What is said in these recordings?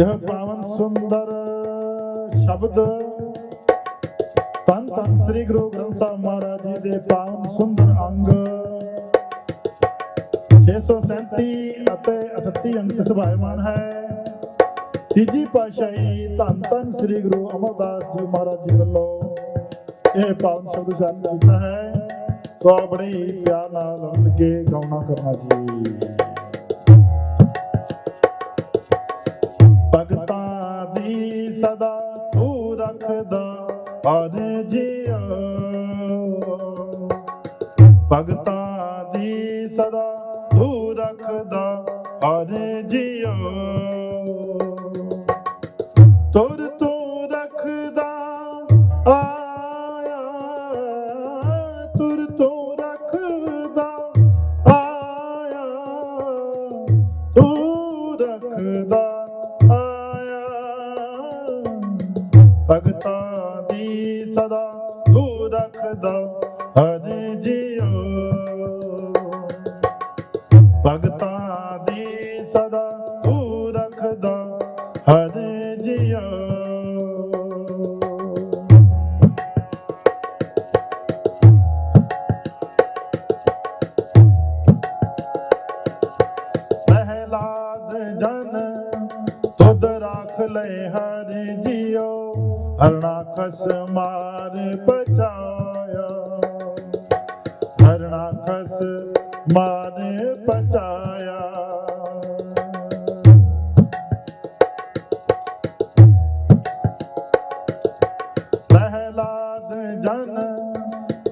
ਇਹ ਪਾਵਨ ਸੁੰਦਰ ਸ਼ਬਦ। ਤਨ ਤਨ ਸ੍ਰੀ ਗੁਰੂ ਗ੍ਰੰਥ ਸਾਹਿਬ ਮਹਾਰਾਜ ਜੀ ਦੇ ਪਾਵਨ ਸੁੰਦਰ ਅੰਗ। 637 ਅਤੇ 38 ਅੰਕ ਸੁਭਾਇਮਾਨ ਹੈ। ਤੀਜੀ ਪਾਤਸ਼ਾਹੀ ਧੰਨ ਧੰਨ ਸ੍ਰੀ ਗੁਰੂ ਅਮਰਦਾਸ ਜੀ ਮਹਾਰਾਜ ਜੀ ਵੱਲੋਂ ਇਹ ਪਾਵਨ ਸ਼ਬਦ ਉਚਾਰਨ ਕੀਤਾ ਹੈ। ਸੋ ਆਪ ਪਿਆਰ ਨਾਲ ਲੱਗੇ ਗਾਉਣਾ ਕਰਨਾ ਜੀ। ਸਦਾ ਤੂੰ ਰੱਖਦਾ, ਹਰ ਜੀਓ ਭਗਤਾਂ ਦੀ ਸਦਾ ਤੂੰ ਰੱਖਦਾ, ਹਰ ਜੀਓ ਤੁਰ ਤੂੰ ਰੱਖਦਾ, ਆਇਆ। ਤੁਰ ਤੂੰ ਰੱਖਦਾ, ਆਇਆ। ਤੂੰ ਲੈ ਹਰ ਜੀਓ ਹਰਣਾਕਸ ਮਾਰ ਪਚਾਇਆ ਬਚਾਇਆ ਹਰਣਾਕਸ ਮਾਰ ਬਚਾਇਆ ਪ੍ਰਹਿਲਾਦ ਜਨ,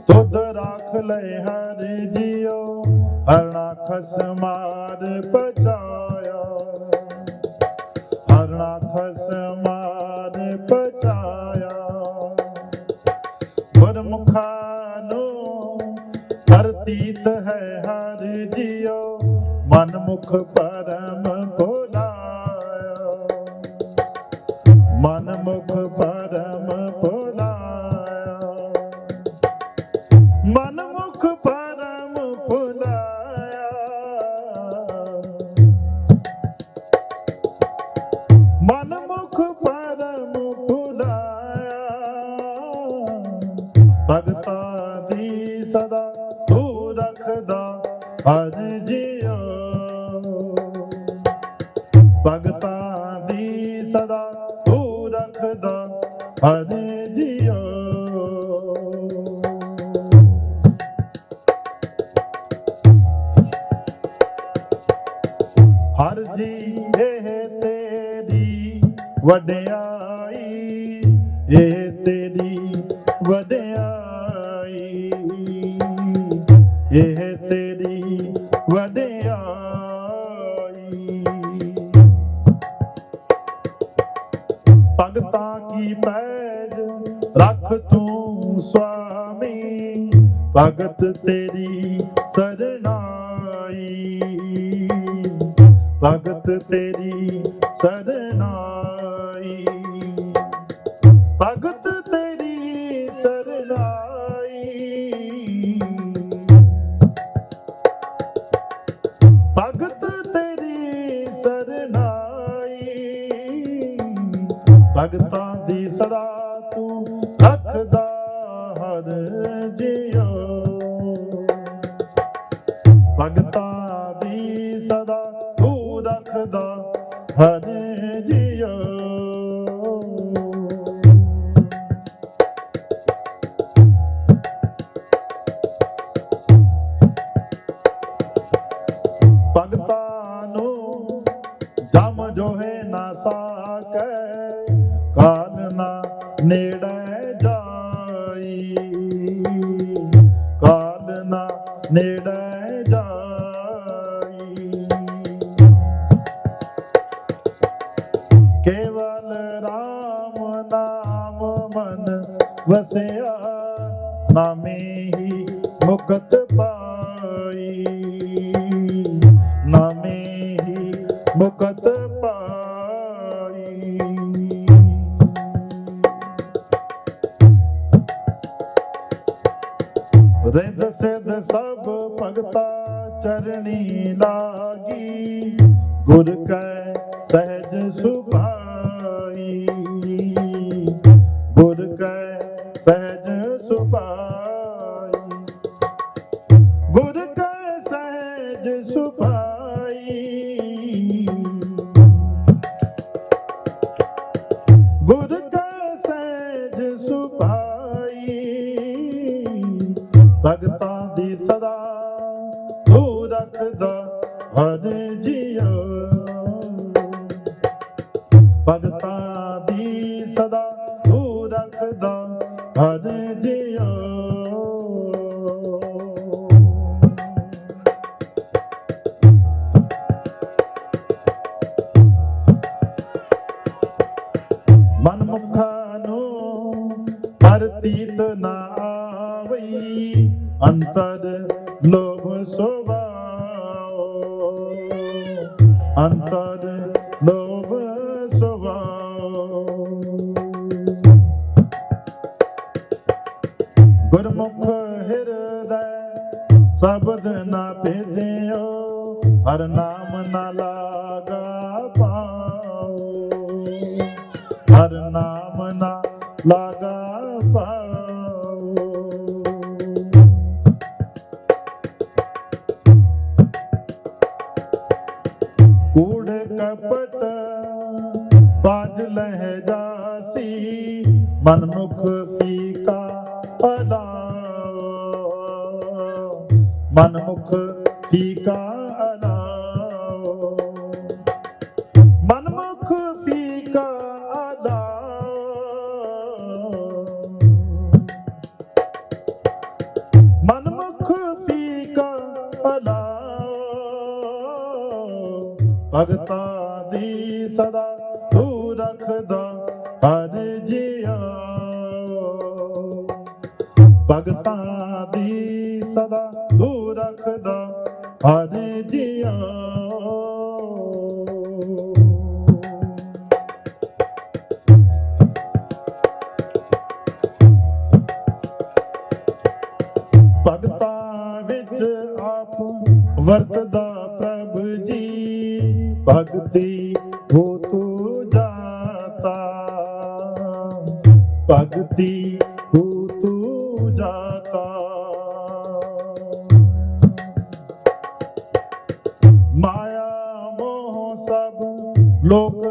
ਤੁਧ ਰਾਖ ਲੈ ਹਰ ਜੀਓ ਹਰਣਾਕਸ ਮਾਰ ਪਚਾਇਆ ਹਰਣਾਕਸ ਮਾਰ ਬਚਾਇਆ ਗੁਰਮੁਖਾ ਨੂੰ ਪ੍ਰਤੀਤ ਹੈ ਹਰ ਜੀਓ ਮਨ ਮੁਖ ਪਰਮ ਭੁਲਾਇਆ ਮਨ ਮੁਖ ਵਡਿਆਈ, ਇਹ ਤੇਰੀ ਵਡਿਆਈ। ਇਹ ਤੇਰੀ ਵਡਿਆਈ। ਭਗਤਾਂ ਕੀ ਪੈਜ ਰੱਖ ਤੂੰ ਸੁਆਮੀ? ਭਗਤ ਤੇਰੀ ਸਰਨਾਈ ਭਗਤ ਤੇਰੀ ਸਰਨਾਈ ਭਗਤ ਤੇਰੀ ਸਰਨਾਈ। ਭਗਤ ਤੇਰੀ ਸਰਨਾਈ। ਭਗਤਾਂ ਦੀ ਸਦਾ ਤੂੰ ਰੱਖਦਾ ਹਰ ਜਿਉ। ਭਗਤਾਂ ਦੀ ਸਦਾ ਤੂੰ ਰੱਖਦਾ ਹਰ ਜਿਉ। ਨਾ ਸਾਕੈ, ਕਾਲ ਨਾ ਨੇੜੇ ਜਾਈ। ਕਾਲ ਨਾ ਨੇੜੇ ਜਾਈ। ਕੇਵਲ RAM ਨਾਮ ਮਨ ਵਸਿਆ, ਨਾਮੇ ਹੀ ਮੁਕਤ ਪਾਈ। ਨਾਮੇ ਹੀ ਮੁਕਤ ਪਾਈ ਸਿਧ ਸਭ ਭਗਤਾ ਚਰਣੀ ਲਾਗੀ। ਗੁਰ ਕੈ ਸਹਿਜ ਸੁਭਾ ਹਰ ਨਾ ਆਵਈ, ਅੰਤਰ ਲੋਭ ਸੁਭਾਉ ਅੰਤਰ ਲੋਭ ਸੁਭਾਉ ਗੁਰਮੁਖ ਹਿਰਦੈ ਸ਼ਬਦ ਨਾ ਭੇਦਿਓ, ਹਰ ਨਾਮ ਨਾ ਲਾਗਾ ਪਾਉ ਹਰ ਨਾਮ ਨਾ ਲਾਗਾ ਜਾਸੀ ਮਨ ਮੁਖ ਫੀਕਾ ਅਲਾਓ ਮਨ ਫੀਕਾ ਭਗਤਾਂ ਦੀ ਸਦਾ ਦੂਰ ਰੱਖਦਾ, ਹਰ ਜਿਉ ਭਗਤਾਂ ਵਿੱਚ ਆਪ ਵਰਤਦਾ ਪ੍ਰਭ ਜੀ, ਭਗਤੀ ਹੋ ਤੂੰ ਜਾਤਾ, ਭਗਤੀ ਹੋ ਤੂੰ ਜਾਤਾ। ਮਾਇਆ ਮੋਹ ਸਭ ਲੋਕ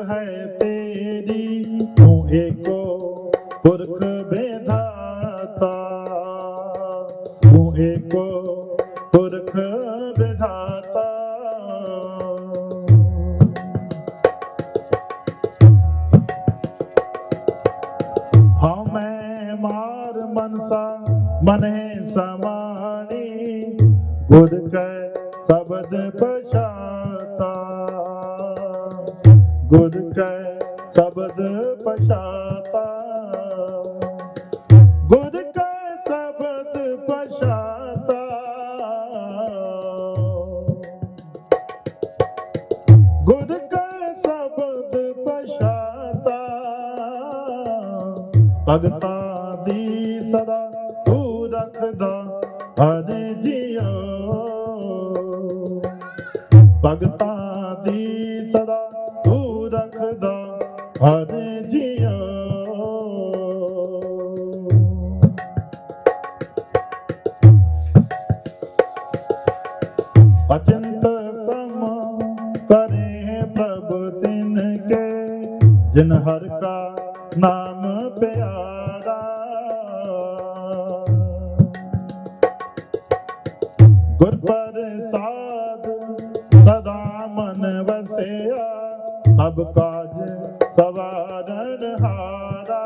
ਮਨਸਾ ਮਨਹਿ ਸਮਾਣੀ। ਗੁਰ ਕੈ ਸ਼ਬਦ ਪਛਾਤਾ। ਗੁਰ ਕੈ ਸ਼ਬਦ ਪਛਾਤਾ। ਗੁਰ ਕੈ ਸ਼ਬਦ ਪਛਾਤਾ। ਗੁਰ ਕੈ ਸ਼ਬਦ ਪਛਾਤਾ। ਭਗਤਾਂ ਦੀ ਸਦਾ ਤੂੰ ਰੱਖਦਾ ਹਰ ਜਿਉ ਭਗਤਾਂ ਦੀ ਸਦਾ ਤੂੰ ਰੱਖਦਾ ਹਰ ਜਿਉ ਅਚੰਤ ਕਮ ਕਰੇ ਪ੍ਰਭ ਤਿਨ ਕੇ ਜਿਨ ਹਰ ਕਾ ਨਾਮ ਪਿਆਰਾ ਗੁਰ ਪ੍ਰਸਾਦ ਸਦਾ ਮਨ ਵਸਿਆ, ਸਭ ਕਾਜ ਸਵਾਰਨ ਹਾਰਾ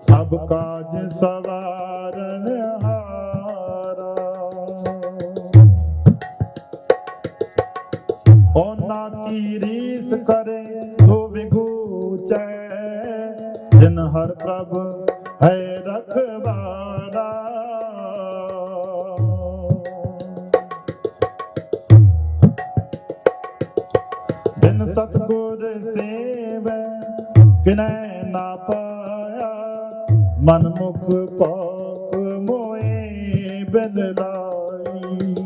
ਸਭ ਕਾਜ ਸਵਾਰਨ ਹਾਰਾ ਉਹਨਾਂ ਕੀ ਰੀਸ ਕਰੇ ਸੋ ਵਿਗੂਚੈ ਜਿਨ ਹਰ ਪ੍ਰਭ ਕਿਨੈ ਨਾ ਪਾਇਆ ਮਨ ਮੁਖ ਪਾਕ ਮੋਏ ਬਦਲਾਈ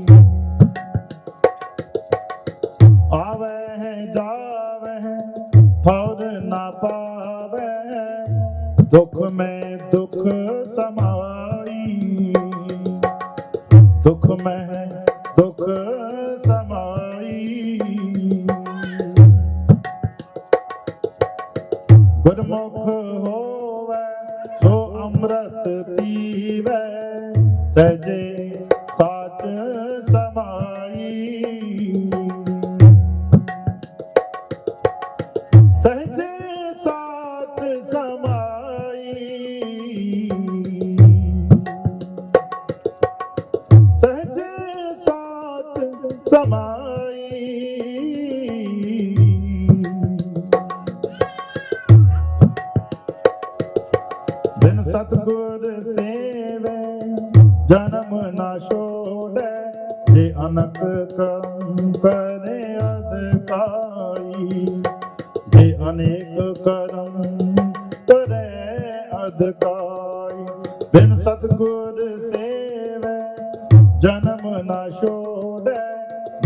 ਸਜੇ ਸਾਚ ਸਮਾਈ। ਸਹਜੇ ਸਾਚ ਸਮਾਈ। ਸਹਜੇ ਸਾਚ ਸਮਾਈ। ਸਤਗੁਰ ਸੇਵੇ ਜਨਮ ਨਾ ਛੋੜੇ, ਜੇ ਅਨਕ ਕਰਮ ਕਰੇ ਅਧਿਕਾਈ ਜੇ ਅਨੇਕ ਕਰਮ ਕਰੇ ਅਧਿਕਾਈ ਬਿਨ ਸਤਗੁਰ ਸੇਵੇ, ਜਨਮ ਨਾ ਛੋੜੇ,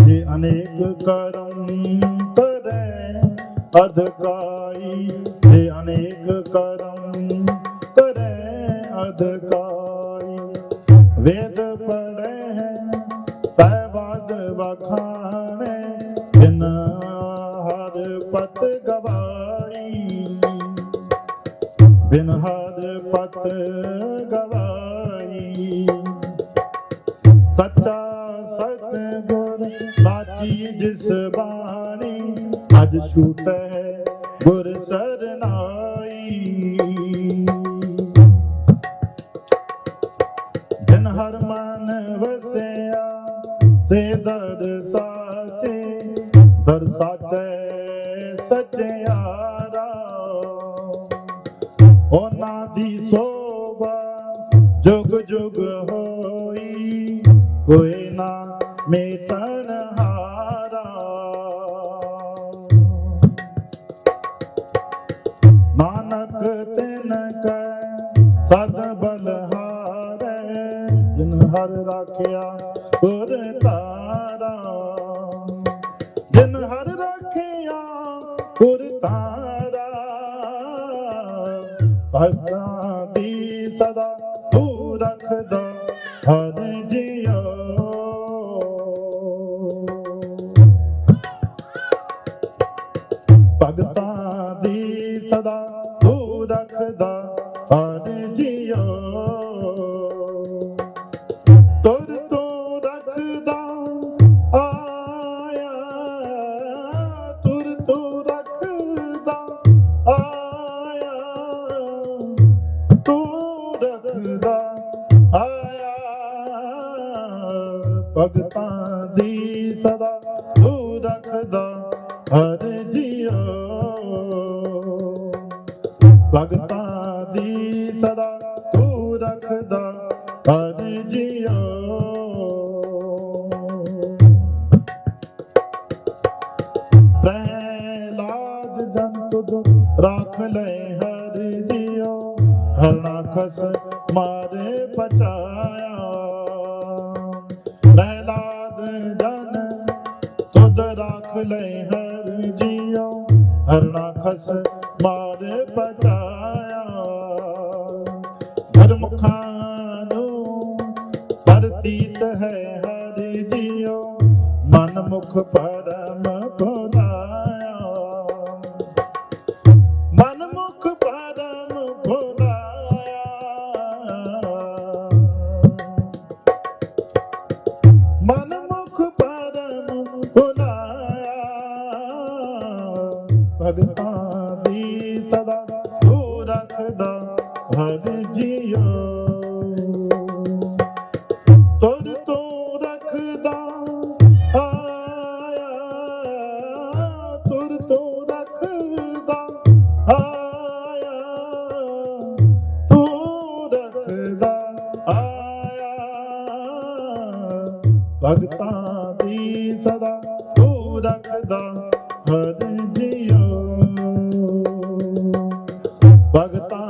ਜੇ ਅਨੇਕ ਕਰਮ ਕਰੇ ਅਧਿਕਾਈ ਜੇ ਅਨੇਕ ਕਰਮ ਕਰੇ ਅਧਿਕਾਈ ਵੇਦ ਪੜ੍ਹੇ ਹੈ, ਤੈ ਬਾਦ ਵਖਾਣੇ ਬਿਨ ਹਰ ਪਤ ਗਵਾਈ। ਬਿਨ ਹਰ ਪਤ ਗਵਾਈ। ਸੱਚਾ ਸਤਿਗੁਰ ਸਾਚੀ ਜਿਸ ਬਾਣੀ, ਅਜ ਛੂਟੈ ਗੁਰ ਸਰਨਾਈ ਦਰ ਸਾਚੇ ਦਰ ਸਾਚੇ ਸਚਿਆਰਾ। ਉਹਨਾਂ ਦੀ ਸੋਭਾ ਜੁਗ ਜੁਗ ਹੋਈ, ਕੋਈ ਨਾ ਮੇਟਨ ਹਾਰਾ। ਨਾਨਕ ਤਿਨ ਕੈ ਸਦ ਬਲਹਾਰੇ ਜਿਨ ਹਰ ਰਾਖਿਆ ਗੁਰ ਤਾਰਾ ਭਗਤਾਂ ਦੀ ਸਦਾ ਤੂੰ ਰੱਖਦਾ ਹਰ ਜਿਉ। ਭਗਤਾਂ ਦੀ ਸਦਾ ਤੂੰ ਰੱਖਦਾ ਰੱਖਦਾ ਹਰ ਜਿਉ। ਭਗਤਾਂ ਦੀ ਸਦਾ ਤੂੰ ਰੱਖਦਾ ਹਰ ਜਿਉ। ਪ੍ਰਹਿਲਾਦ ਜੰਤੁ ਰਾਖ ਲੈ ਹਰ ਜਿਉ। ਹਰਣਾ ਖਸ ਰਾਖ ਲੈ ਹਰ ਜਿਉ ਹਰਣਾ ਖਸ ਮਾਰੇ ਪਚਾਇਆ ਧਰਮਖਾਂ ਨੂੰ ਪ੍ਰਤੀਤ ਹੈ ਹਰ ਜਿਉ, ਮਨ ਮੁਖ ਪਰਮ ਭਗਤਾਂ ਦੀ ਸਦਾ ਤੂੰ ਰੱਖਦਾ ਹਰ ਜਿਉ ਭਗਤਾਂ